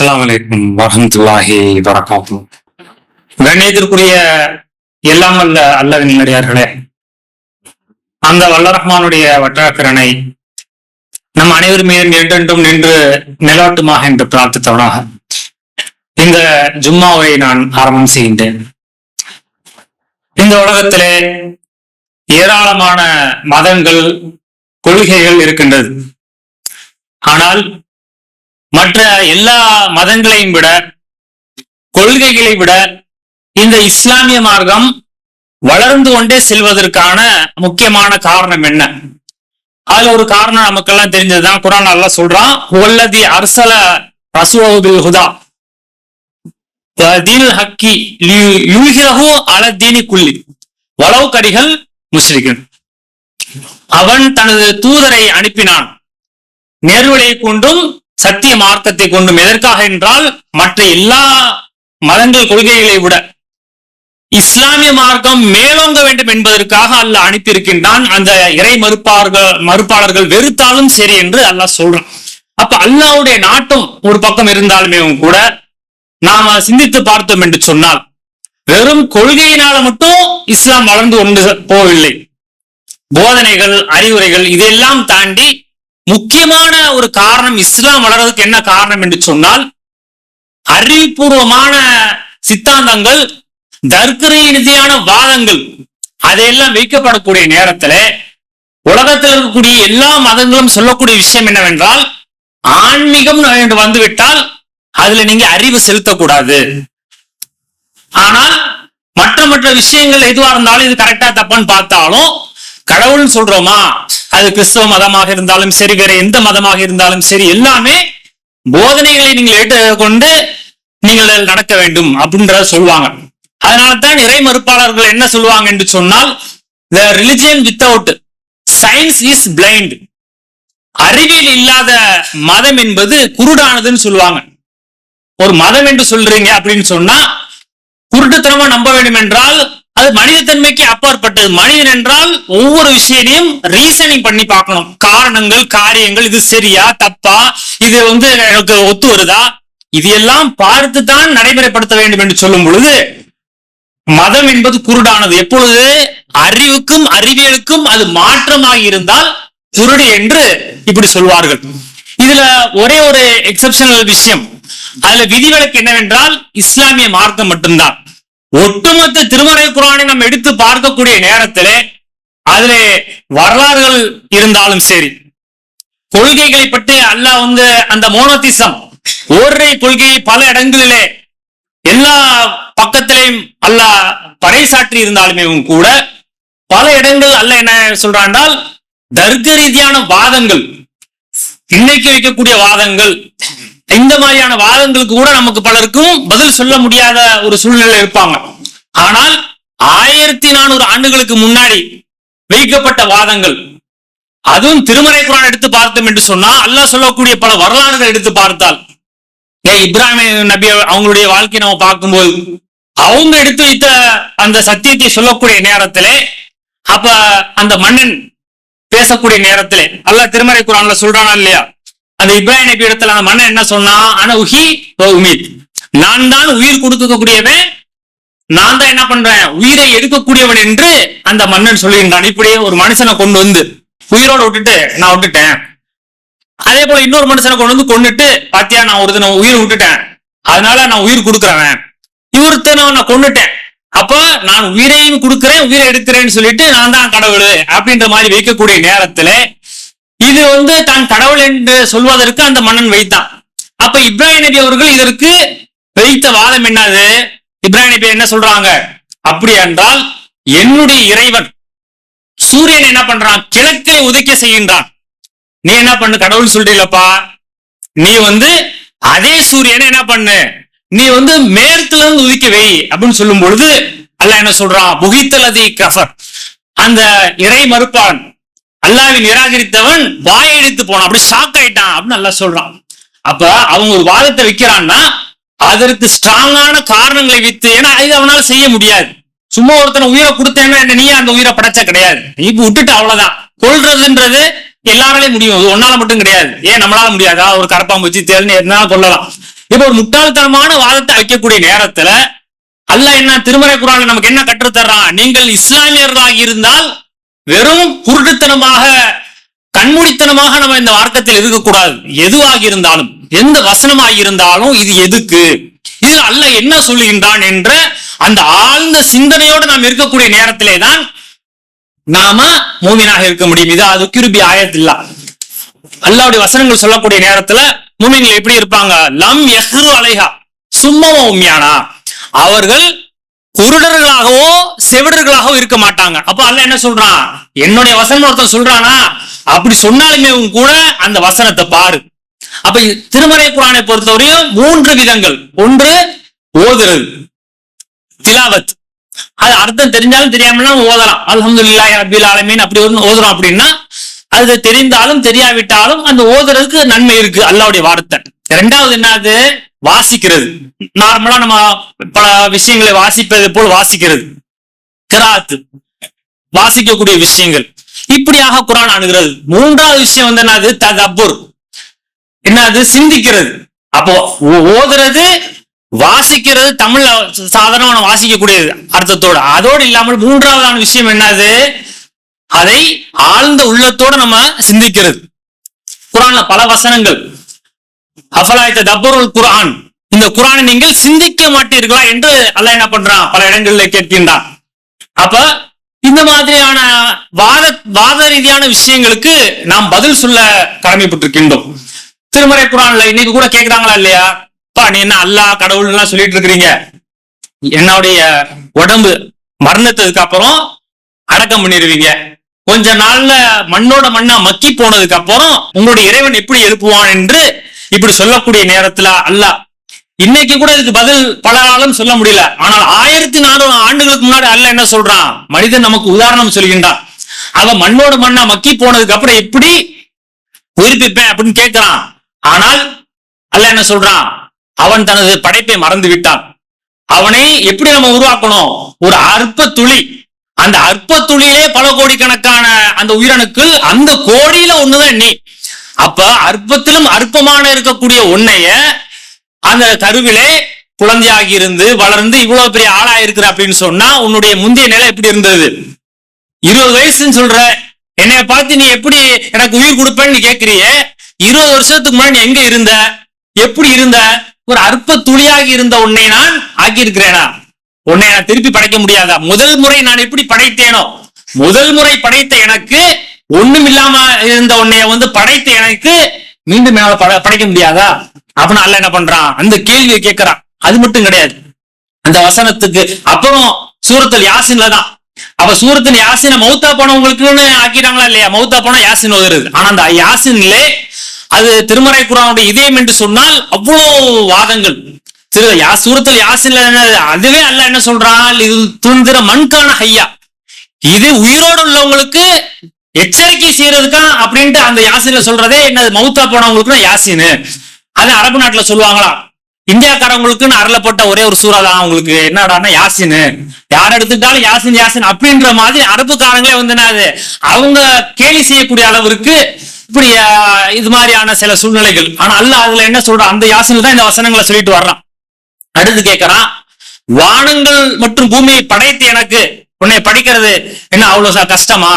அஸ்லாம் அலைக்கும் வரமத்துல்லாஹி வரகாத்து. கண்ணியத்திற்குரிய எல்லாம் அல்ல அல்லவின் நடிகார்களே அந்த வல்ல ரஹ்மானுடைய வட்டாக்கரனை நம் அனைவர் மீது என்றென்றும் நின்று நிலாட்டுமாக என்று பிரார்த்தித்தவனாக இந்த ஜும்மாவை நான் ஆரம்பம் செய்கின்றேன். இந்த உலகத்திலே ஏராளமான மதங்கள் கொள்கைகள் இருக்கின்றது. ஆனால் மற்ற எல்லா மதங்களையும் விட கொள்கைகளை விட இந்த இஸ்லாமிய மார்க்கம் வளர்ந்து கொண்டே செல்வதற்கான முக்கியமான காரணம் என்ன? அதுல ஒரு காரணம் நமக்கெல்லாம் தெரிஞ்சதுதான். குரான் நல்லா சொல்றான் ஒல்லதி அரசல ரசூபில் ஹுதா. தீன் ஹக்கி யூஹிரஹு அல தீனி குள்ளி வளவு கடிகள் முஸ்லிகன் அவன் தனது தூதரை அனுப்பினான். நேர்வழியை கொண்டும் சத்திய மார்க்கத்தை கொண்டும் எதற்காக என்றால் மற்ற எல்லா மதங்கள் கொள்கைகளை விட. இஸ்லாமிய மார்க்கம் மேலோங்க வேண்டும் என்பதற்காக அல்லாஹ் அனுப்பியிருக்கின்றான். அந்த இறை மறுப்பார்கள் மறுப்பாளர்கள் வெறுத்தாலும் சரி என்று அல்லாஹ் சொல்றான். அப்ப அல்லாஹ்வுடைய நாட்டம் ஒரு பக்கம் இருந்தாலுமே கூட நாம சிந்தித்து பார்த்தோம் என்று சொன்னால் வெறும் கொள்கையினால மட்டும் இஸ்லாம் வளர்ந்து கொண்டு போகவில்லை. போதனைகள் அறிவுரைகள் இதெல்லாம் தாண்டி முக்கியமான ஒரு காரணம் இஸ்லாம் வளர்றதுக்கு என்ன காரணம் என்று சொன்னால் அறிவுபூர்வமான சித்தாந்தங்கள் தர்க்க ரீதியான வாதங்கள் அதையெல்லாம் வைக்கப்படக்கூடிய நேரத்துல உலகத்தில் இருக்கக்கூடிய எல்லா மதங்களும் சொல்லக்கூடிய விஷயம் என்னவென்றால் ஆன்மீகம் என்று வந்துவிட்டால் அதுல நீங்க அறிவு செலுத்தக்கூடாது. ஆனால் மற்ற மற்ற விஷயங்கள் எதுவா இருந்தாலும் இது கரெக்டா தப்பான்னு பார்த்தாலும் கடவுள்னு சொல்றோமா? அது கிறிஸ்தவ மதமாக இருந்தாலும் சரி வேற எந்த மதமாக இருந்தாலும் சரி எல்லாமே போதனைகளை நீங்கள் ஏற்றுக்கொண்டு நீங்கள் நடக்க வேண்டும் அப்படின்றத சொல்லுவாங்க. அதனால்தான் இறை மறுப்பாளர்கள் என்ன சொல்லுவாங்க என்று சொன்னால் the religion without science is blind அறிவியல் இல்லாத மதம் என்பது குருடானதுன்னு சொல்லுவாங்க. ஒரு மதம் என்று சொல்றீங்க அப்படின்னு சொன்னா குருட்டுத்தனமா நம்ப வேண்டும் என்றால் அது மனிதத்தன்மைக்கு அப்பாற்பட்டது. மனிதன் என்றால் ஒவ்வொரு விஷயத்தையும் ரீசனிங் பண்ணி பார்க்கணும். காரணங்கள் காரியங்கள் இது சரியா தப்பா இது வந்து எனக்கு ஒத்து வருதா? இது எல்லாம் பார்த்து தான் நடைமுறைப்படுத்த வேண்டும் என்று சொல்லும் பொழுது மதம் என்பது குருடானது. எப்பொழுது அறிவுக்கும் அறிவியலுக்கும் அது மாற்றமாக இருந்தால் குருடு என்று இப்படி சொல்வார்கள். இதுல ஒரே ஒரு எக்ஸப்ஷனல் விஷயம். அதுல விதிவிலக்கு என்னவென்றால் இஸ்லாமிய மார்க்கம் மட்டும்தான். ஒட்டுமொத்த திருமறை குரானை நம்ம எடுத்து பார்க்கக்கூடிய நேரத்திலே அதுல வரலாறுகள் இருந்தாலும் சரி கொள்கைகளை பற்றி அல்லாஹ் வந்து அந்த மோனோதிசம் ஓரிரை கொள்கையை பல இடங்களிலே எல்லா பக்கத்திலையும் அல்லாஹ் பறைசாற்றி இருந்தாலுமே கூட பல இடங்கள் அல்ல என்ன சொல்றான்டால் தர்க்க ரீதியான வாதங்கள் இன்னைக்கு வைக்கக்கூடிய வாதங்கள் இந்த மாதிரியான வாதங்களுக்கு கூட நமக்கு பலருக்கும் பதில் சொல்ல முடியாத ஒரு சூழ்நிலை இருப்பாங்க. ஆனால் ஆயிரத்தி நானூறு ஆண்டுகளுக்கு முன்னாடி வைக்கப்பட்ட வாதங்கள் அதுவும் திருமறை குரான் எடுத்து பார்த்தோம் என்று சொன்னா அல்லாஹ் சொல்லக்கூடிய பல வரலாறுகள் எடுத்து பார்த்தால் ஏன் இப்ராஹிம் நபி அவங்களுடைய வாழ்க்கையை நம்ம பார்க்கும்போது அவங்க எடுத்து வைத்த அந்த சத்தியத்தை சொல்லக்கூடிய நேரத்திலே அப்ப அந்த மன்னன் பேசக்கூடிய நேரத்திலே அல்லாஹ் திருமறை குரான்ல சொல்றானா இல்லையா? அந்த இப்ராஹிம் நபி இடத்துல அந்த மன்னன் என்ன சொன்னா ஆனா உஹி உமீத். நான் தான் உயிர் கொடுக்கக்கூடியவன் நான் தான் என்ன பண்றேன்? உயிரை எடுக்கக்கூடியவன் என்று அந்த மன்னன் சொல்லுகின்றான் இப்படியே ஒரு மனுஷனை கொண்டு வந்து உயிரோட விட்டுட்டு நான் விட்டுட்டேன். அதே போல இன்னொரு மனுஷனை கொண்டு வந்து கொண்டுட்டு பாத்தியா நான் ஒரு தினம் உயிர் விட்டுட்டேன். அதனால நான் உயிர் கொடுக்குறவன். இவருத்தனை நான் கொண்டுட்டேன் அப்போ நான் உயிரையும் கொடுக்குறேன் உயிரை எடுக்கிறேன்னு சொல்லிட்டு நான் தான் கடவுள் அப்படின்ற மாதிரி வைக்கக்கூடிய நேரத்துல இது வந்து தான் கடவுள் என்று சொல்வதற்கு அந்த மன்னன் வைத்தான். அப்ப இப்ராஹிம் நபி அவர்கள் இதற்கு வைத்த வாதம் என்னது? இப்ராஹிம் நபி என்ன சொல்றாங்க? அப்படி என்றால் என்னுடைய இறைவன் சூரியன் என்ன பண்றான்? கிழக்கை உதைக்க செய்கின்றான். நீ என்ன பண்ணு கடவுள் சொல்றீங்களப்பா நீ வந்து அதே சூரியனை என்ன பண்ணு? நீ வந்து மேற்குல இருந்து உதிக்க வை அப்படின்னு சொல்லும் பொழுது அல்ல என்ன சொல்றான்? புகித்தலதி கஃபர். அந்த இறை மறுப்பான் அல்லாவை நிராகரித்தவன் வாயை போனான். அப்படி ஷாக் ஆயிட்டான் அப்படின்னு நல்லா சொல்றான். அப்ப அவங்க ஒரு வாதத்தை வைக்கிறான்னா அதற்கு ஸ்ட்ராங்கான காரணங்களை வைத்து ஏன்னா இது அவனால செய்ய முடியாது. சும்மா ஒருத்தனை உயிரை கொடுத்தேன்னா என்ன நீ அந்த உயிரை படைச்ச கிடையாது. நீ இப்ப விட்டுட்டு அவ்வளவுதான். கொள்றதுன்றது எல்லாராலையும் முடியும். அது ஒன்னால மட்டும் கிடையாது. ஏன் நம்மளால முடியாதா? ஒரு கரப்பாம்பூச்சி தேர்னு எதனால கொள்ளலாம் இப்ப ஒரு முட்டாள்தனமான வாதத்தை வைக்கக்கூடிய நேரத்துல அல்ல என்ன திருமறை குரான் நமக்கு என்ன கற்றுத்தர்றான்? நீங்கள் இஸ்லாமியர்களாக இருந்தால் வெறும் குருட்டுத்தனமாக கண்மூடித்தனமாக நம்ம இந்த மார்க்கத்தில் இருக்கக்கூடாது. எதுவாக இருந்தாலும் எந்த வசனமாக இருந்தாலும் இது எதுக்கு? இது அல்ல என்ன சொல்லுகின்றான் என்ற அந்த ஆழ்ந்த சிந்தனையோடு நாம் இருக்கக்கூடிய நேரத்திலே தான் நாம மூமினாக இருக்க முடியும். இது அது கிருபி ஆயத்தில்லா. அல்லாவுடைய வசனங்கள் சொல்லக்கூடிய நேரத்துல மூமின்கள் எப்படி இருப்பாங்க. லம் எஹ்ரு அலைஹா. சும்மாவா உண்மையானா அவர்கள் குருடர்களாகவோ செவிடர்களாகவோ இருக்க மாட்டாங்க. அப்ப அல்ல என்ன சொல்றான் என்னுடைய வசனம் ஒருத்தன் சொல்றானா? அப்படி சொன்னாலுமே கூட அந்த வசனத்தை பாரு. அப்ப திருமறை குரானை பொறுத்தவரையும் மூன்று விதங்கள். ஒன்று ஓதுறது. திலாவத். அது அர்த்தம் தெரிஞ்சாலும் தெரியாமலாம் ஓதலாம். அல்ஹம்துலில்லாஹி அபில் ஆலமீன் அப்படி ஒன்று ஓதுறோம் அப்படின்னா அது தெரிந்தாலும் தெரியாவிட்டாலும் அந்த ஓதுறதுக்கு நன்மை இருக்கு. அல்லாவுடைய வார்த்தை. ரெண்டாவது என்னது? வாசிக்கிறது. நார்மலா நம்ம பல விஷயங்களை வாசிப்பது போல் வாசிக்கிறது. கிராத்து வாசிக்கக்கூடிய விஷயங்கள். இப்படியாக குரான் அணுகிறது மூன்றாவது விஷயம் வந்து என்னது? ததப்புர். என்னது? சிந்திக்கிறது. அப்போ ஓ- ஓதுறது வாசிக்கிறது தமிழ்ல சாதாரண வாசிக்கக்கூடியது அர்த்தத்தோட. அதோடு இல்லாமல் மூன்றாவதான விஷயம் என்னது? அதை ஆழ்ந்த உள்ளத்தோட நம்ம சிந்திக்கிறது. குரான்ல பல வசனங்கள். அஃபலாயத்த தப்பருல் குரான் இந்த குரானை நீங்கள் சிந்திக்க மாட்டீர்களா என்று அல்ல என்ன பண்றான்? பல இடங்களில் கேட்கின்றான். அப்ப இந்த மாதிரியான வாத வாத ரீதியான விஷயங்களுக்கு நாம் பதில் சொல்ல கடமைப்பட்டிருக்கின்றோம். திருமறை குரான்ல இன்னைக்கு கூட கேட்கிறாங்களா இல்லையா? பா நீ என்ன அல்லாஹ் கடவுள் எல்லாம் சொல்லிட்டு இருக்கிறீங்க? என்னுடைய உடம்பு மரணத்துக்கு அப்புறம் அடக்கம் பண்ணிடுவீங்க. கொஞ்ச நாள்ல மண்ணோட மண்ணா மக்கி போனதுக்கு அப்புறம் உங்களுடைய இறைவன் எப்படி எழுப்புவான் என்று இப்படி சொல்லக்கூடிய நேரத்துல அல்லாஹ் இன்னைக்கு கூட இதுக்கு பதில் பல ஆளும் சொல்ல முடியல. ஆனால் ஆயிரத்தி நானூறு ஆண்டுகளுக்கு முன்னாடி அல்ல என்ன சொல்றான்? மனிதன் நமக்கு உதாரணம் சொல்கின்றான். அவன் மண்ணோட மண்ணா மக்கி போனதுக்கு அப்புறம் எப்படி உயிர்ப்பிப்பேன் அப்படின்னு கேட்கிறான். ஆனால் அல்ல என்ன சொல்றான்? அவன் தனது படைப்பை மறந்து விட்டான் அவனை எப்படி நம்ம உருவாக்கணும்? ஒரு அற்ப துளி அந்த அற்ப துளியிலே பல கோடிக்கணக்கான அந்த உயிரனுக்கு அந்த கோடியில ஒண்ணுதான் நீ. அப்ப அற்பத்திலும் அற்பமான இருக்கக்கூடிய உன்னைய அந்த கருவிலே குழந்தையாகி இருந்து வளர்ந்து இவ்வளவு பெரிய ஆளா இருக்கிற அப்படின்னு சொன்னா உன்னுடைய முந்தைய நிலை எப்படி இருந்தது? இருபது வயசுன்னு சொல்ற என்னைய பார்த்து நீ எப்படி எனக்கு உயிர் கொடுப்பேன்னு நீ இருபது வருஷத்துக்கு முன்னாடி நீ எங்க இருந்த? எப்படி இருந்த? ஒரு அற்ப துளியாகி இருந்த உன்னை நான் ஆக்கி இருக்கிறேனா உன்னை நான் திருப்பி படைக்க முடியாதா? முதல் முறை நான் எப்படி படைத்தேனோ? முதல் முறை படைத்த எனக்கு ஒண்ணும் இல்லாம இருந்த உன்னைய வந்து படைத்த எனக்கு மீண்டும் என்னால படைக்க முடியாதா? அப்படின்னு அல்ல என்ன பண்றான்? அந்த கேள்வியை கேட்கிறான். அது மட்டும் கிடையாது. அந்த வசனத்துக்கு அப்புறம் சூரத்தில் யாசின்ல தான். அப்ப சூரத்தில் யாசின மௌத்தா போனவங்களுக்குன்னு ஆக்கிட்டாங்களா இல்லையா? மௌத்தா போனா யாசின் வருது ஆனா அந்த யாசின்ல அது திருமறை குரானுடைய இதயம் என்று சொன்னால் அவ்வளவு வாதங்கள். திரு யா சூரத்தில் யாசின்ல என்ன அதுவே அல்ல என்ன சொல்றான்? இது துந்திர மண்கான ஹையா. இது உயிரோடு உள்ளவங்களுக்கு எச்சரிக்கை செய்யறதுக்கா அப்படின்ட்டு அந்த யாசின்ல சொல்றதே என்னது? மௌத்தா போனவங்களுக்கு யாசின். அது அரபு நாட்டுல சொல்லுவாங்களா? இந்தியாக்காரங்களுக்குன்னு அருளப்பட்ட ஒரே ஒரு சூறா தான் அவங்களுக்கு. என்னடான்னா யாசின். யார் எடுத்துக்கிட்டாலும் யாசின் யாசின் அப்படின்ற மாதிரி அரபுக்காரங்களே வந்து என்னது அவங்க கேலி செய்யக்கூடிய அளவிற்கு இப்படி இது மாதிரியான சில சூழ்நிலைகள். ஆனா அல்ல அதுல என்ன சொல்றான் அந்த யாசின்ல தான் இந்த வசனங்களை சொல்லிட்டு வர்றான். அடுத்து கேட்கறான் வானங்கள் மற்றும் பூமியை படைத்து எனக்கு. உன்னை படிக்கிறது என்ன அவ்வளவு கஷ்டமா?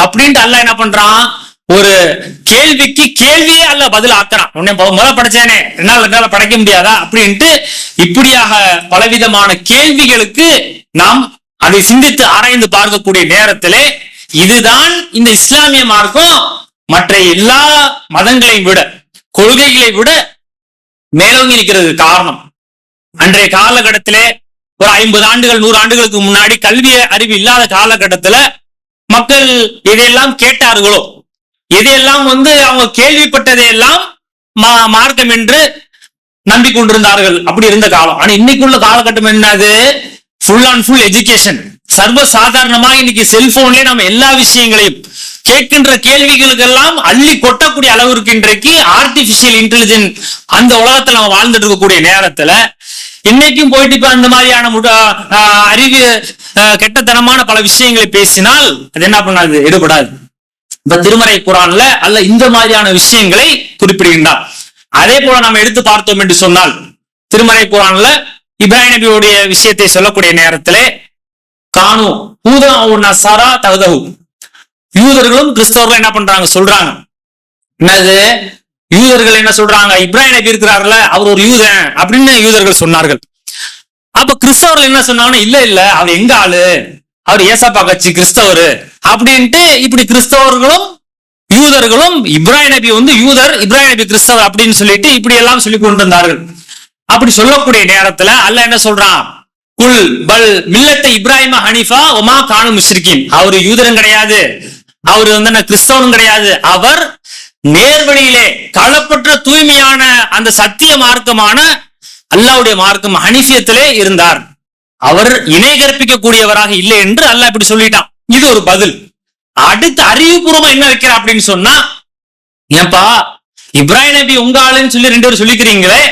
அப்படின்ட்டு அல்ல என்ன பண்றான்? ஒரு கேள்விக்கு கேள்வியே அல்ல பதில் ஆக்குறான் உன்னை மொ- முத படைச்சேனே. என்னால் என்னால படைக்க முடியாதா? அப்படின்ட்டு இப்படியாக பலவிதமான கேள்விகளுக்கு நாம் அதை சிந்தித்து ஆராய்ந்து பார்க்கக்கூடிய நேரத்திலே இதுதான் இந்த இஸ்லாமிய மார்க்கம். மற்ற எல்லா மதங்களையும் விட கொள்கைகளை விட மேலோங்கி இருக்கிறது காரணம். அன்றைய காலகட்டத்திலே ஒரு ஐம்பது ஆண்டுகள் நூறு ஆண்டுகளுக்கு முன்னாடி கல்வி அறிவு இல்லாத காலகட்டத்துல மக்கள் எதையெல்லாம் கேட்டார்களோ எதையெல்லாம் வந்து அவங்க கேள்விப்பட்டதையெல்லாம் மா- மார்க்கம் என்று நம்பிக்கொண்டிருந்தார்கள். அப்படி இருந்த காலம். ஆனா இன்னைக்குள்ள காலகட்டம் என்னது? ஃபுல் அண்ட் ஃபுல் எஜுகேஷன் சர்வ சாதாரணமாக இன்னைக்கு செல்போன்லயே நம்ம எல்லா விஷயங்களையும் கேட்கின்ற கேள்விகளுக்கெல்லாம் அள்ளி கொட்டக்கூடிய அளவிற்கு இன்றைக்கு ஆர்டிபிஷியல் இன்டெலிஜென்ட் அந்த உலகத்துல நம்ம வாழ்ந்துட்டு இருக்கக்கூடிய நேரத்துல இன்னைக்கும் போயிட்டு இப்ப அந்த மாதிரியான முட- ஆஹ் அறிவு கெட்டத்தனமான பல விஷயங்களை பேசினால் அது என்ன பண்ணாது? எடுபடாது. இப்ப திருமறை குரான்ல அல்ல இந்த மாதிரியான விஷயங்களை குறிப்பிடுகின்றார். அதே போல நாம் எடுத்து பார்த்தோம் என்று சொன்னால் திருமறை குரான்ல இப்ராஹிம் நபியுடைய விஷயத்தை சொல்லக்கூடிய நேரத்திலே காணு பூதா நசாரா தகுதகு யூதர்களும் கிறிஸ்தவர்களும் என்ன பண்றாங்க? சொல்றாங்க. என்னது? யூதர்கள் என்ன சொல்றாங்க? இப்ராஹிம் நபி இருக்கிறார்ல அவர் ஒரு யூதன் அப்படின்னு யூதர்கள் சொன்னார்கள். அப்ப கிறிஸ்தவர்கள் என்ன சொன்னாங்கன்னா இல்ல இல்ல அவர் எங்க ஆளு? அவர் ஏசாப்பா கட்சி கிறிஸ்தவர். அப்படின்ட்டு இப்படி கிறிஸ்தவர்களும் யூதர்களும் இப்ராஹிம் நபி வந்து யூதர் இப்ராஹிம் நபி கிறிஸ்தவர் அப்படின்னு சொல்லிட்டு இப்படி எல்லாம் சொல்லி கொண்டிருந்தார்கள். அப்படி சொல்லக்கூடிய நேரத்துல அல்ல என்ன சொல்றான்? குல் பல் மில்லத்தை இப்ராஹிம ஹனிஃபா ஒமா கானு முஸ்ரிக்கின் அவரு யூதரும் கிடையாது. அவரு வந்து என்ன கிறிஸ்தவனும் கிடையாது. அவர் நேர்வழியிலே களப்பற்ற தூய்மையான அந்த சத்திய மார்க்கமான அல்லாவுடைய மார்க்கம் ஹனிஃபியத்திலே இருந்தார். அவர் இணை கற்பிக்கக்கூடியவராக இல்லை என்று அல்லாஹ் இப்படி சொல்லிட்டான். இது ஒரு பதில். அடுத்து அறிவுபூர்வமா என்ன வைக்கிற அப்படின்னு சொன்னா ஏன்பா இப்ராஹிம் நபி உங்க ஆளுன்னு சொல்லி ரெண்டு பேரும் சொல்லிக்கிறீங்களே.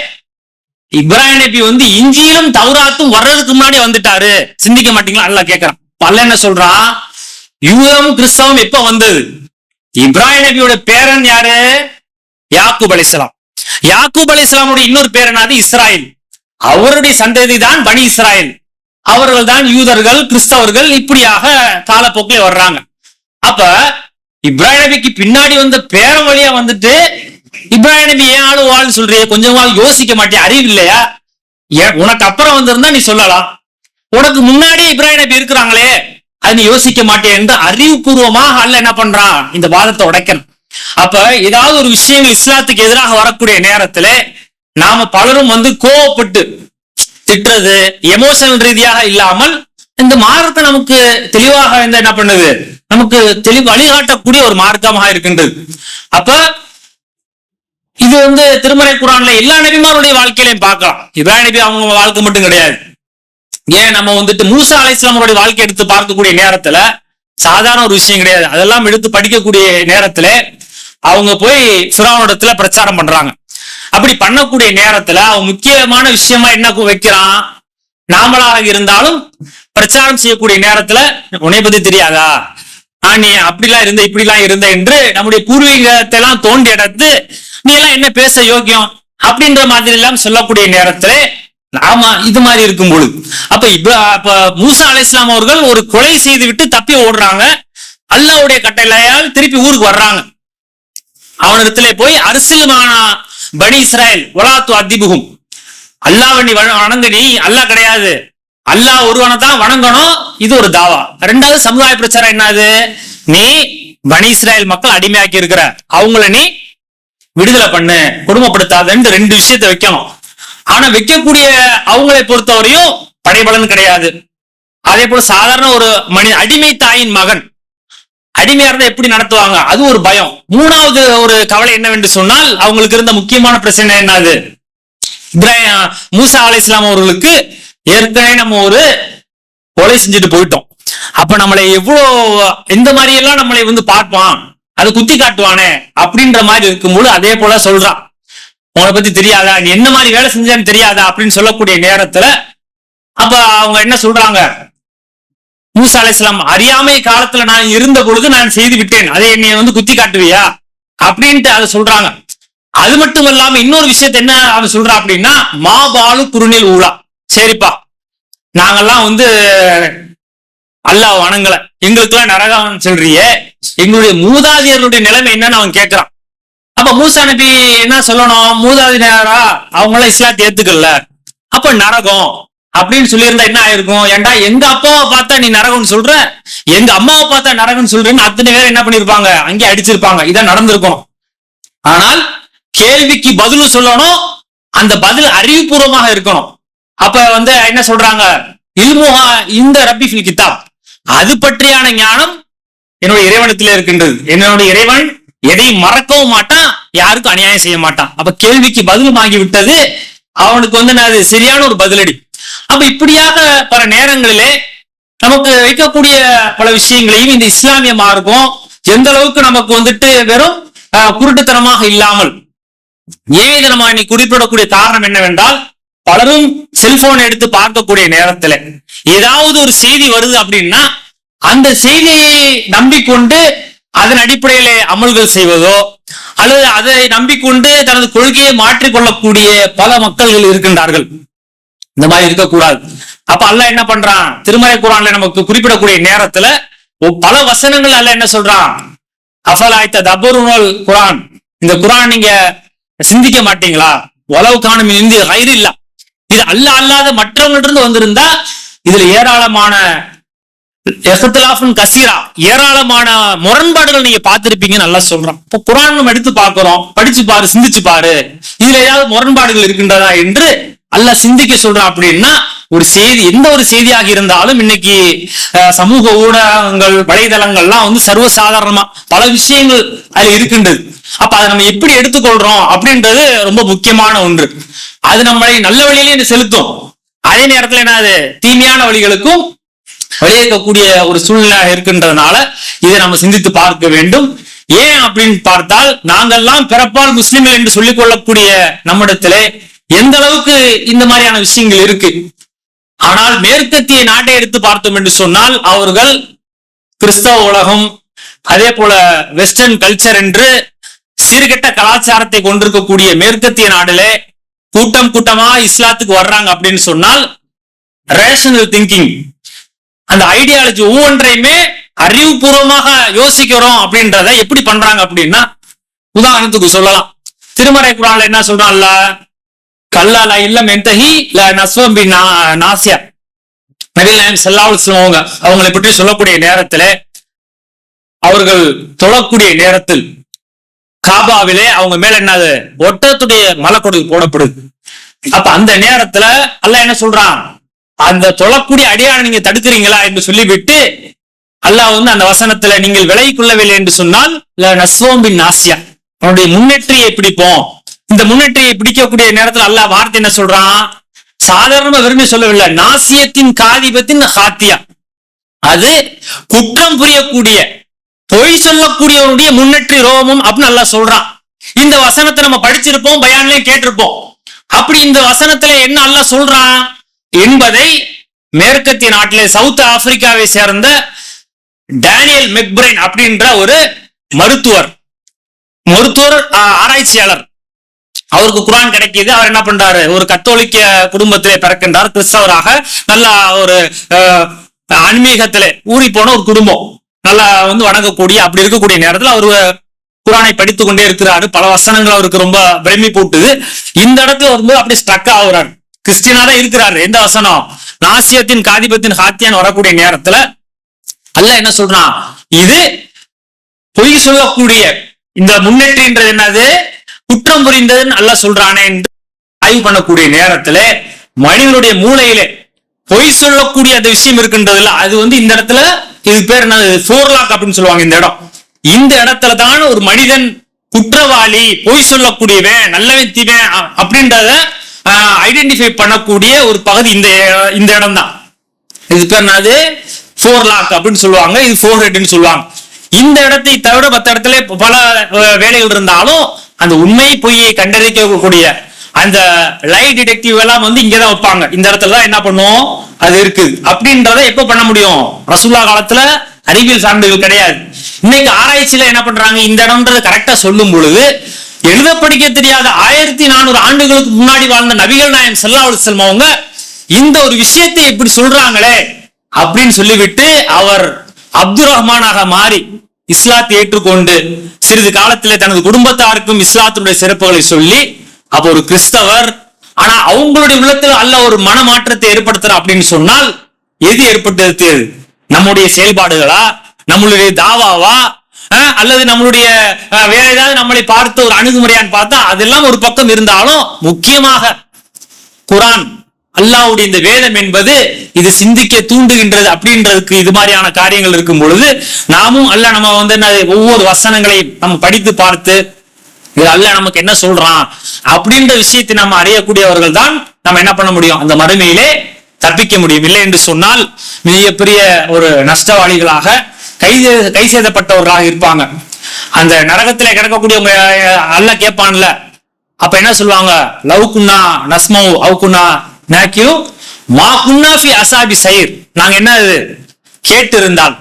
இப்ராஹிம் நபி வந்து இஞ்சியிலும் தௌராத்தும் வர்றதுக்கு முன்னாடி வந்துட்டாரு. சிந்திக்க மாட்டீங்களா? நல்லா கேட்கறான் பல்ல என்ன சொல்றான் யூதம் கிறிஸ்தவம் எப்ப வந்தது? இப்ராஹிம் நபியோட பேரன் யாரு? யாக்கூப் அலிஸ்லாம் யாக்கூப் அலிஸ்லாமோட இன்னொரு பேர் என்னது? இஸ்ராயல். அவருடைய சந்ததி தான் பனி இஸ்ராயல். அவர்கள் தான் யூதர்கள் கிறிஸ்தவர்கள் இப்படியாக காலப்போக்கில் வர்றாங்க. அப்ப இப்ராஹிம் நபிக்கு பின்னாடி வந்த பேரன் வழியா வந்துட்டு இப்ராஹிம் நபி ஏன் ஆளு வாழ் சொல்றிய கொஞ்சம் நாள் யோசிக்க மாட்டியா அறிவு இல்லையா? ஏன் உனக்கு அப்புறம் வந்திருந்தா நீ சொல்லலாம். உனக்கு முன்னாடி இப்ராஹிம் நபி இருக்கிறாங்களே. அது நீ யோசிக்க மாட்டேன் என்று அறிவுபூர்வமாக அல்ல என்ன பண்றான்? இந்த வாதத்தை உடைக்கணும் அப்ப ஏதாவது ஒரு விஷயங்கள் இஸ்லாத்துக்கு எதிராக வரக்கூடிய நேரத்துல நாம பலரும் வந்து கோவப்பட்டு திட்டுறது எமோஷனல் ரீதியாக இல்லாமல் இந்த மார்க்கத்தை நமக்கு தெளிவாக இந்த என்ன பண்ணுது? நமக்கு தெளிவு வழிகாட்டக்கூடிய ஒரு மார்க்கமாக இருக்கின்றது. அப்ப இது வந்து திருமறை குரான்ல எல்லா நபிமாருடைய வாழ்க்கையிலையும் பார்க்கலாம். இப்ராஹிம் நபி அவங்க வாழ்க்கை மட்டும் கிடையாது. ஏன் நம்ம வந்துட்டு மூசா அலைஸ்லாமருடைய வாழ்க்கை எடுத்து பார்க்கக்கூடிய நேரத்துல சாதாரண ஒரு விஷயம் கிடையாது. அதெல்லாம் எடுத்து படிக்கக்கூடிய நேரத்துல அவங்க போய் ஃபிரௌனிடத்துல பிரச்சாரம் பண்றாங்க. அப்படி பண்ணக்கூடிய நேரத்துல அவன் முக்கியமான விஷயமா என்ன வைக்கிறான்? நாமளாக இருந்தாலும் பிரச்சாரம் செய்யக்கூடிய நேரத்துல உன்னை பத்தி தெரியாதா? ஆ நீ அப்படிலாம் இருந்த இப்படிலாம் இருந்த என்று நம்முடைய பூர்வீகத்தை எல்லாம் தோண்டி எடுத்து நீ எல்லாம் என்ன பேச யோக்கியம்? அப்படின்ற மாதிரி எல்லாம் சொல்லக்கூடிய நேரத்துல ஆமா இது மாதிரி இருக்கும் பொழுது. அப்ப இப்ப அப்ப மூசா அலைஹிஸ்ஸலாம் அவர்கள் ஒரு கொலை செய்து விட்டு தப்பி ஓடுறாங்க. அல்லாஹ்வுடைய கட்டளையால் திருப்பி ஊருக்கு வர்றாங்க. அவனிடத்துல போய் அரசியலுமானா பனி இஸ்ராயல் ஒலாத்து அதிபுகும் அல்லாஹ் நீ வணங்கு நீ அல்லாஹ் கிடையாது. அல்லாஹ் ஒருவனை தான் வணங்கணும் இது ஒரு தாவா. ரெண்டாவது சமுதாய பிரச்சாரம் என்னது நீ பனி இஸ்ராயல் மக்கள் அடிமையாக்கி இருக்கிற. அவங்கள நீ விடுதலை பண்ணு கொடுமைப்படுத்தாதன்னு ரெண்டு விஷயத்த வைக்கணும். ஆனா வைக்கக்கூடிய அவங்களை பொறுத்தவரையும் படைபலன் கிடையாது. அதே போல சாதாரண ஒரு மனி அடிமை தாயின் மகன். அடிமையா இருந்தா எப்படி நடத்துவாங்க? அது ஒரு பயம். மூணாவது ஒரு கவலை என்னவென்று சொன்னால் அவங்களுக்கு இருந்த முக்கியமான பிரச்சனை என்னது இப்ராஹிம் மூசா அலை இஸ்லாம் அவர்களுக்கு ஏற்கனவே நம்ம ஒரு கொலை செஞ்சுட்டு போயிட்டோம். அப்ப நம்மளை எவ்வளோ இந்த மாதிரி எல்லாம் நம்மளை வந்து பார்ப்பான். அது குத்தி காட்டுவானே அப்படின்ற மாதிரி இருக்கும்போது அதே போல சொல்றான். உங்களை பத்தி தெரியாதா? நீ என்ன மாதிரி வேலை செஞ்சேன்னு தெரியாதா? அப்படின்னு சொல்லக்கூடிய நேரத்துல அப்ப அவங்க என்ன சொல்றாங்க? மூசா அலைஹிஸ்ஸலாம் அறியாமை காலத்துல நான் இருந்த பொழுது நான் செய்து விட்டேன். அதை என்னை வந்து குத்தி காட்டுவியா? அப்படின்ட்டு அதை சொல்றாங்க. அது மட்டும் இல்லாம இன்னொரு விஷயத்த என்ன அவன் சொல்றா அப்படின்னா மாபாலு குறுநில் ஊழா சரிப்பா. நாங்கெல்லாம் வந்து அல்லாஹ் வணங்கல. எங்களுக்குலாம் நரகம் சொல்றியே. எங்களுடைய மூதாதையர்களுடைய நிலைமை என்னன்னு அவன் கேட்கிறான் அப்ப மூசா நபி என்ன சொல்லணும்? மூதாதையரா? அவங்களாம் இஸ்லாத்தை ஏத்துக்கல. அப்ப நரகம் அப்படின்னு சொல்லியிருந்தா என்ன ஆயிருக்கும்? ஏண்டா எங்க அப்பாவை பார்த்தா நீ நரகம்னு சொல்ற? எங்க அம்மாவை பார்த்தா நரகம்னு சொல்றேன்னு அத்தனை பேர் என்ன பண்ணிருப்பாங்க? அங்கே அடிச்சிருப்பாங்க. இதான் நடந்திருக்கும். ஆனால் கேள்விக்கு பதிலும் சொல்லணும். அந்த பதில் அறிவுபூர்வமாக இருக்கணும். அப்ப வந்து என்ன சொல்றாங்க? இல்முஹா இந்த ரப்பி ஃபில் கிதாப் அது பற்றியான ஞானம் என்னுடைய இறைவனத்திலே இருக்கின்றது. என்னுடைய இறைவன் எதையும் மறக்கவும் மாட்டான் யாருக்கும் அநியாயம் செய்ய மாட்டான். அப்ப கேள்விக்கு பதிலும் ஆகிவிட்டது அவனுக்கு வந்து அது சரியான ஒரு பதிலடி. அப்ப இப்படியாக பல நேரங்களிலே நமக்கு வைக்கக்கூடிய பல விஷயங்களையும் இந்த இஸ்லாமிய மார்க்கம் எந்த அளவுக்கு நமக்கு வந்துட்டு வெறும் ஆஹ், குருட்டுத்தனமாக இல்லாமல் ஏன் இதை நம்ம இன்னைக்கு குறிப்பிடக்கூடிய காரணம் என்னவென்றால் பலரும் செல்போன் எடுத்து பார்க்கக்கூடிய நேரத்துல ஏதாவது ஒரு செய்தி வருது அப்படின்னா அந்த செய்தியை நம்பிக்கொண்டு அதன் அடிப்படையிலே அமல்கள் செய்வதோ அல்லது அதை நம்பிக்கொண்டு தனது கொள்கையை மாற்றிக்கொள்ளக்கூடிய பல மக்கள்கள் இருக்கின்றார்கள். இந்த மாதிரி இருக்கக்கூடாது. அப்ப அல்லாஹ் என்ன பண்றான்? திருமறை குரான்ல நமக்கு குறிப்பிடக்கூடிய நேரத்துல பல வசனங்கள் அல்ல என்ன சொல்றான்? அஃபலாய்த்த தபருனல் குரான். இந்த குரான் நீங்க சிந்திக்க மாட்டீங்களா? உளவு காணும் இந்திய கயிறு இல்ல இது அல்லாஹ் அல்லாத மற்றவங்கள்ட்ட இருந்து வந்திருந்தா இதுல ஏராளமான கசீரா. ஏராளமான முரண்பாடுகள் நீங்க பார்த்திருப்பீங்க நல்லா சொல்றான். இப்போ குரான் நம்ம எடுத்து பார்க்கிறோம். படிச்சு பாரு சிந்திச்சு பாரு. இதுல ஏதாவது முரண்பாடுகள் இருக்கின்றதா என்று அல்ல சிந்திக்க சொல்றான் அப்படின்னா ஒரு செய்தி எந்த ஒரு செய்தியாக இருந்தாலும் இன்னைக்கு சமூக ஊடகங்கள் வலைதளங்கள்லாம் வந்து சர்வசாதாரணமா பல விஷயங்கள் அதுல இருக்கின்றது. அப்ப அதை நம்ம எப்படி எடுத்துக்கொள்றோம் அப்படின்றது ரொம்ப முக்கியமான ஒன்று. அது நம்மளை நல்ல வழியிலே செலுத்தும். அதே நேரத்துல என்னது தீமையான வழிகளுக்கும் விளைவிக்கக்கூடிய ஒரு சூழ்நிலை இருக்கின்றதுனால இதை நம்ம சிந்தித்து பார்க்க வேண்டும். ஏன் அப்படின்னு பார்த்தால் நாங்கள்லாம் பிறப்பால் முஸ்லிம்கள் என்று சொல்லிக் கொள்ளக்கூடிய நம்மிடத்திலே எந்த அளவுக்கு இந்த மாதிரியான விஷயங்கள் இருக்கு. ஆனால் மேற்கத்திய நாட்டை எடுத்து பார்த்தோம் என்று சொன்னால் அவர்கள் கிறிஸ்தவ உலகம் அதே போல வெஸ்டர்ன் கல்ச்சர் என்று சீர்கெட்ட கலாச்சாரத்தை கொண்டிருக்கக்கூடிய மேற்கத்திய நாடுல கூட்டம் கூட்டமா இஸ்லாத்துக்கு வர்றாங்க அப்படின்னு சொன்னால் ரேஷனல் திங்கிங் அந்த ஐடியாலஜி ஒவ்வொன்றையுமே அறிவுபூர்வமாக யோசிக்கிறோம் அப்படின்றத எப்படி பண்றாங்க அப்படின்னா உதாரணத்துக்கு சொல்லலாம். திருமறை குரான்ல என்ன சொல்றான்ல? கல்லால இல்லம் எந்தஹி ல நஸ்வம்பி நா- நாசியா. நபிகள் நாயம் செல்லாவல் சொல்லுவாங்க அவங்களை பற்றி சொல்லக்கூடிய நேரத்துல அவர்கள் தொழக்கூடிய நேரத்தில் காபாவிலே அவங்க மேல என்னது? ஒட்டத்துடைய மலக்கொடு போடப்படுது. அப்ப அந்த நேரத்துல அல்ல என்ன சொல்றான்? அந்த தொழக்கூடிய அடியான நீங்க தடுக்கிறீங்களா என்று சொல்லிவிட்டு அல்லாஹ் வந்து அந்த வசனத்துல நீங்கள் விலை கொள்ளவில்லை என்று சொன்னால் ல நஸ்வோம்பின் நாசியா அவனுடைய முன்னேற்றியை பிடிப்போம். இந்த முன்னேற்றியை பிடிக்கக்கூடிய நேரத்துல அல்லாஹ் வார்த்தை என்ன சொல்றான்? சாதாரணமா விரும்பி சொல்லவில்லை. நாசியத்தின் காதிபத்தின் ஹாத்தியா. அது குற்றம் புரியக்கூடிய பொய் சொல்லக்கூடியவனுடைய முன்னேற்றி ரோமம் அப்படின்னு நல்லா சொல்றான். இந்த வசனத்தை நம்ம படிச்சிருப்போம் பயான்லயும் கேட்டிருப்போம். அப்படி இந்த வசனத்துல என்ன அல்லாஹ் சொல்றான்? என்பதை மேற்கத்திய நாட்டிலே சவுத் ஆப்பிரிக்காவை சேர்ந்த டேனியல் மெக்பிரைன் அப்படின்ற ஒரு மருத்துவர் மருத்துவர் ஆராய்ச்சியாளர். அவருக்கு குரான் கிடைக்கிது. அவர் என்ன பண்றாரு? ஒரு கத்தோலிக்க குடும்பத்திலே பிறக்கின்றார். கிறிஸ்தவராக நல்ல ஒரு ஆன்மீகத்திலே ஊறி போன ஒரு குடும்பம். நல்லா வந்து வணங்கக்கூடிய அப்படி இருக்கக்கூடிய நேரத்தில் அவர் குரானை படித்துக்கொண்டே இருக்கிறாரு. பல வசனங்கள் அவருக்கு ரொம்ப பிரமி போட்டுது. இந்த இடத்துல வந்து அப்படி ஸ்ட்ரக் ஆகுறாரு. கிறிஸ்டியனா தான் இருக்கிறாரு. எந்த வசனம்? நாசியத்தின் காதிபத்தின் ஹாத்தியான் வரக்கூடிய நேரத்துல அல்ல என்ன சொல்றான் இது பொய் சொல்லக்கூடிய இந்த முன்னேற்றின்றது என்னது? குற்றம் புரிந்ததுன்னு அல்ல சொல்றானே என்று ஆய்வு பண்ணக்கூடிய நேரத்துல மனிதனுடைய மூளையிலே பொய் சொல்லக்கூடிய அந்த விஷயம் இருக்கின்றதுல அது வந்து இந்த இடத்துல இது பேர் என்னது? சோர்லாக் அப்படின்னு சொல்லுவாங்க இந்த இடம். இந்த இடத்துல தான் ஒரு மனிதன் குற்றவாளி பொய் சொல்லக்கூடியவன் நல்லவன் தீவன் அப்படின்றத ஐடென்டிஃபை பண்ணக்கூடிய ஒரு பகுதி இந்த இந்த இடம் தான் இது பேர் என்னது? ஃபோர் லாக் அப்படின்னு சொல்லுவாங்க. இது ஃபோர் ஹெட்னு சொல்லுவாங்க. இந்த இடத்தை தவிர மற்ற இடத்துல பல வேலைகள் இருந்தாலும் அந்த உண்மை பொய்யை கண்டறிக்கக்கூடிய அந்த லை டிடெக்டிவ் எல்லாம் வந்து இங்கதான் வைப்பாங்க. இந்த இடத்துல தான் என்ன பண்ணும்? அது இருக்குது. அப்படின்றத எப்ப பண்ண முடியும்? ரசூல்லா காலத்துல அறிவியல் சான்றுகள் கிடையாது. இன்னைக்கு ஆராய்ச்சியில என்ன பண்றாங்க? இந்த இடம்ன்றது கரெக்டா சொல்லும் பொழுது எழுத படிக்க தெரியாத ஆயிரத்தி நானூறு ஆண்டுகளுக்கு முன்னாடி வாழ்ந்த நபிகள் நாயம் செல்லாவுல செல்வம் அவங்க இந்த ஒரு விஷயத்தை இப்படி சொல்றாங்களே அப்படின்னு சொல்லிவிட்டு அவர் அப்துல் ரஹ்மானாக மாறி இஸ்லாத்தை ஏற்றுக்கொண்டு சிறிது காலத்திலே தனது குடும்பத்தாருக்கும் இஸ்லாத்தினுடைய சிறப்புகளை சொல்லி அப்ப ஒரு கிறிஸ்தவர் ஆனா அவங்களுடைய உள்ளத்தில் அல்ல ஒரு மனமாற்றத்தை ஏற்படுத்துற அப்படின்னு சொன்னால் எது ஏற்படுத்துறது நம்முடைய செயல்பாடுகளா? நம்மளுடைய தாவாவா? அல்லது நம்மளுடைய வேற ஏதாவது நம்மளை பார்த்த ஒரு அணுகுமுறையான்னு பார்த்தா அதெல்லாம் ஒரு பக்கம் இருந்தாலும் முக்கியமாக குரான் அல்லாஹ்வுடைய இந்த வேதம் என்பது இது சிந்திக்க தூண்டுகின்றது அப்படின்றதுக்கு இது மாதிரியான காரியங்கள் இருக்கும் பொழுது நாமும் அல்ல நம்ம வந்து என்ன ஒவ்வொரு வசனங்களை நம்ம படித்து பார்த்து இது அல்ல நமக்கு என்ன சொல்றான் அப்படின்ற விஷயத்தை நம்ம அறியக்கூடியவர்கள் தான் நம்ம என்ன பண்ண முடியும்? அந்த மறுமையிலே தப்பிக்க முடியும். இல்லை என்று சொன்னால் மிகப்பெரிய ஒரு நஷ்டவாளிகளாக கை கை செய்தப்பட்டவர்களாக இருப்பாங்க. அந்த நரகத்துல கிடக்கக்கூடியவங்க அல்ல கேட்பான்ல. அப்ப என்ன சொல்லுவாங்க? லவ் குண்ணா நஸ்மௌ அவு குண்ணா நாக்கியூ மா குன்னா ஃபி அசாபி சைர். நாங்க என்ன இது? கேட்டு இருந்தால்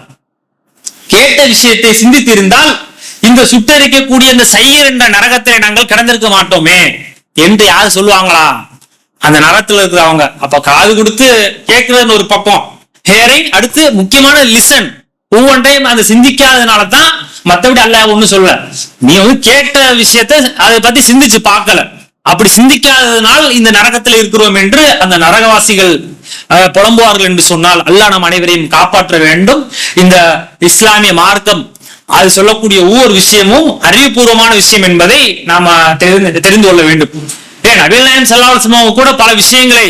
கேட்ட விஷயத்தை சிந்தித்திருந்தால் இந்த சுட்டரிக்கக்கூடிய இந்த சையர் என்ற நரகத்தை நாங்கள் கடந்திருக்க மாட்டோமே என்று யாரு சொல்லுவாங்களா? அந்த நரகத்தில் இருக்கிறவங்க. அப்ப காது கொடுத்து கேட்கறதுன்னு ஒரு பக்கம். ஹேரிங் அடுத்து முக்கியமான லிசன் ஒவ்வொன்றையும் அதை சிந்திக்காததுனால தான் மற்றபடி அல்லாஹ் ஒன்றும் சொல்ல நீ வந்து கேட்ட விஷயத்த அதை பத்தி சிந்திச்சு பார்க்கல. அப்படி சிந்திக்காததுனால் இந்த நரகத்தில் இருக்கிறோம் என்று அந்த நரகவாசிகள் புலம்புவார்கள் என்று சொன்னால் அல்லாஹ் நம் அனைவரையும் காப்பாற்ற வேண்டும். இந்த இஸ்லாமிய மார்க்கம் அது சொல்லக்கூடிய ஒவ்வொரு விஷயமும் அறிவுபூர்வமான விஷயம் என்பதை நாம தெரிந்து தெரிந்து கொள்ள வேண்டும். ஏன் நவீன நாயம் சல்லாஹ் கூட பல விஷயங்களை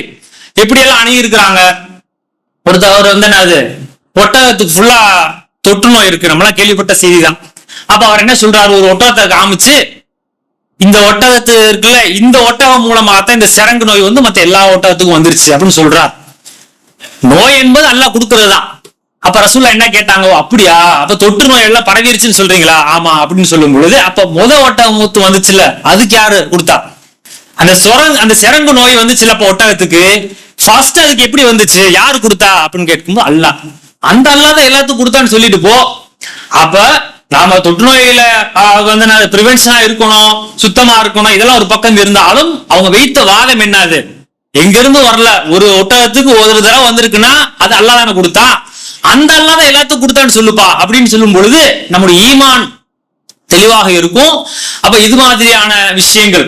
எப்படியெல்லாம் அணுகியிருக்கிறாங்க? ஒருத்தவர் வந்து என்னது? ஒட்டகத்துக்கு ஃபுல்லா தொற்று நோய் இருக்கு. நம்மளாம் கேள்விப்பட்ட செய்தி தான் அப்ப அவர் என்ன சொல்றாரு? ஒரு ஒட்டகத்தை காமிச்சு இந்த ஒட்டகத்து இருக்குல்ல இந்த ஒட்டகம் மூலமாக தான் இந்த சிறங்கு நோய் வந்து மத்த எல்லா ஒட்டகத்துக்கும் வந்துருச்சு அப்படின்னு சொல்றார். நோய் என்பது அல்லாஹ் கொடுக்கறது? தான் அப்ப ரசூல்லா என்ன கேட்டாங்க? அப்படியா? அப்ப தொற்று நோய் எல்லாம் பரவிருச்சுன்னு சொல்றீங்களா? ஆமா அப்படின்னு சொல்லும் பொழுது அப்ப முத ஒட்டகம் மூத்து வந்துச்சுல்ல அதுக்கு யாரு கொடுத்தா? அந்த சுரங்கு அந்த சிரங்கு நோய் வந்துச்சுல அப்ப ஒட்டகத்துக்கு. ஃபர்ஸ்ட் அதுக்கு எப்படி வந்துச்சு? யாரு கொடுத்தா? அப்படின்னு கேட்கும்போது அல்லாஹ். அந்த அல்லாத தான் எல்லாத்துக்கும் கொடுத்தான்னு சொல்லிட்டு போ. அப்ப நாம தொற்று நோயில வந்து ப்ரிவென்ஷனா இருக்கணும் சுத்தமா இருக்கணும் இதெல்லாம் ஒரு பக்கம் இருந்தாலும் அவங்க வைத்த வாதம் என்னது? எங்கிருந்து வரல? ஒரு ஒட்டகத்துக்கு ஒரு தடவை வந்திருக்குன்னா அது அல்லாஹ் தானே கொடுத்தா? அந்த அல்லாத தான் எல்லாத்துக்கும் கொடுத்தான்னு சொல்லுப்பா. அப்படின்னு சொல்லும் பொழுது நம்முடைய ஈமான் தெளிவாக இருக்கும். அப்ப இது மாதிரியான விஷயங்கள்.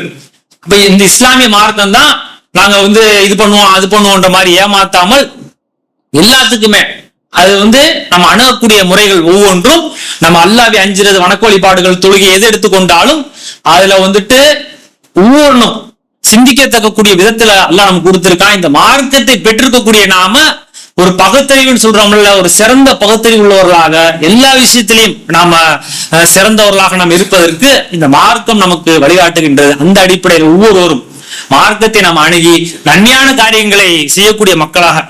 அப்ப இந்த இஸ்லாமிய மார்க்கம் தான் நாங்க வந்து இது பண்ணுவோம் அது பண்ணுவோம்ன்ற மாதிரி ஏமாத்தாமல் எல்லாத்துக்குமே அது வந்து நம்ம அணுகக்கூடிய முறைகள் ஒவ்வொன்றும் நம்ம அல்லாவி அஞ்சுறது வணக்க வழிபாடுகள் தொழுகை எது எடுத்துக்கொண்டாலும் அதுல வந்துட்டு ஒவ்வொன்றும் சிந்திக்கத்தக்கக்கூடிய விதத்துல அல்லாஹ் நமக்கு கொடுத்திருக்கான். இந்த மார்க்கத்தை பெற்றிருக்கக்கூடிய நாம ஒரு பகுத்தறிவுன்னு சொல்றோம்ல ஒரு சிறந்த பகுத்தறிவு உள்ளவர்களாக எல்லா விஷயத்திலையும் நாம சிறந்தவர்களாக நாம் இருப்பதற்கு இந்த மார்க்கம் நமக்கு வழிகாட்டுகின்றது. அந்த அடிப்படையில் ஒவ்வொருவரும் மார்க்கத்தை நாம் அணுகி நன்மையான காரியங்களை செய்யக்கூடிய மக்களாக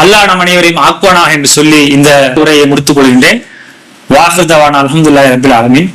அல்லாஹ் நம் அனைவரையும் ஆக்குவானாக என்று சொல்லி இந்த உரையை முடித்துக் கொள்கின்றேன். வாஹர் தவான் அலமதுல்லாஹி ரபில் ஆலமீன்.